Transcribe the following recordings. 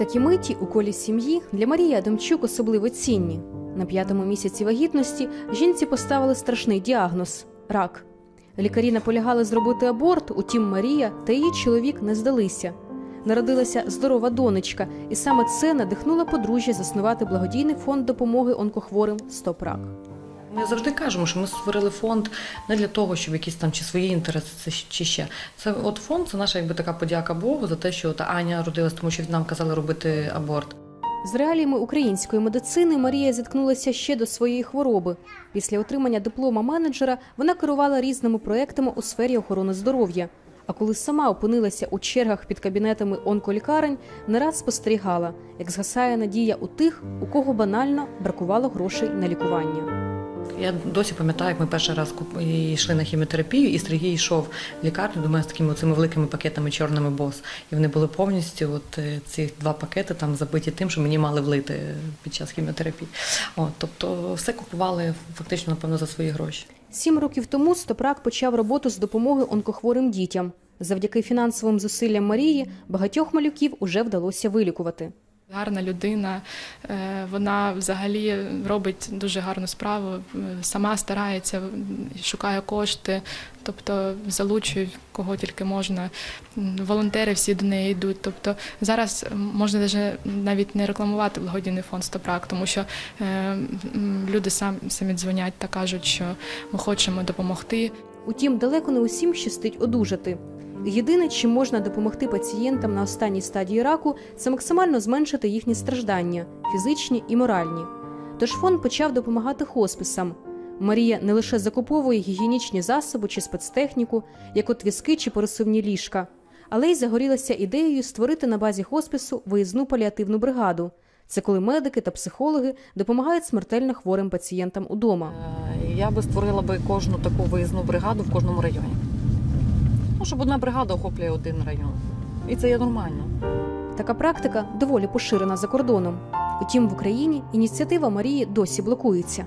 Такі миті у колі сім'ї для Марії Адамчук особливо цінні. На п'ятому місяці вагітності жінці поставили страшний діагноз рак. Лікарі наполягали зробити аборт, утім Марія та її чоловік не здалися. Народилася здорова донечка, і саме це надихнуло подружжя заснувати благодійний фонд допомоги онкохворим Стоп рак. Ми завжди кажемо, що ми створили фонд не для того, щоб якісь там чи свої інтереси, чи ще. Це от фонд, це наша якби така подяка Богу за те, що от Аня родилась, тому що нам казали робити аборт. З реаліями української медицини Марія зіткнулася ще до своєї хвороби. Після отримання диплома менеджера вона керувала різними проектами у сфері охорони здоров'я. А коли сама опинилася у чергах під кабінетами онколікарень, не раз спостерігала, як згасає надія у тих, у кого банально бракувало грошей на лікування. Я досі пам'ятаю, як ми перший раз йшли на хіміотерапію, і Сергій йшов в лікарню до мене з такими цими великими пакетами чорними бос. І вони були повністю, от е, ці два пакети там забиті тим, що мені мали влити під час хіміотерапії. От, тобто все купували фактично, напевно, за свої гроші. Сім років тому Стопрак почав роботу з допомоги онкохворим дітям. Завдяки фінансовим зусиллям Марії багатьох малюків уже вдалося вилікувати. Гарна людина, е, вона взагалі робить дуже гарну справу, е, сама старається, шукає кошти, тобто залучує кого тільки можна. Волонтери всі до неї йдуть. Тобто зараз можна навіть не рекламувати благодійний фонд Стопрак, тому що е, люди самі дзвонять та кажуть, що ми хочемо допомогти. Утім, далеко не усім щастить одужати. Єдине, чим можна допомогти пацієнтам на останній стадії раку, це максимально зменшити їхні страждання фізичні і моральні. Тож фонд почав допомагати хосписам. Марія не лише закуповує гігієнічні засоби чи спецтехніку, як от візки чи пересувні ліжка, але й загорілася ідеєю створити на базі хоспису виїзну паліативну бригаду. Це коли медики та психологи допомагають смертельно хворим пацієнтам удома. Е, Я би створила би кожну таку виїзну бригаду в кожному районі. Ну, щоб одна бригада охоплює один район. І це є нормально. Така практика доволі поширена за кордоном. Утім, в Україні ініціатива Марії досі блокується.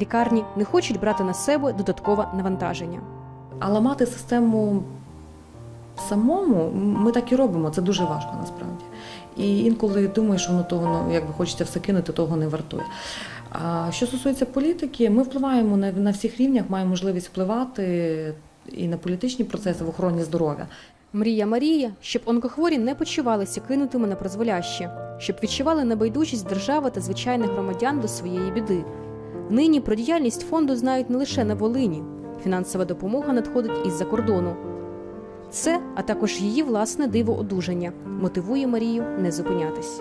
Лікарні не хочуть брати на себе додаткове навантаження. А ламати систему самому ми так і робимо. Це дуже важко насправді. І інколи думаєш, що воно того якби хочеться все кинути, того не вартує. А що стосується політики, ми впливаємо на, на всіх рівнях, маємо можливість впливати і на політичні процеси в охороні здоров'я. Мрія Марії, щоб онкохворі не почувалися кинутими на призволяще, щоб відчували небайдужість держави та звичайних громадян до своєї біди. Нині про діяльність фонду знають не лише на Волині. Фінансова допомога надходить із-за кордону. Це, а також її власне диво одужання, мотивує Марію не зупинятись.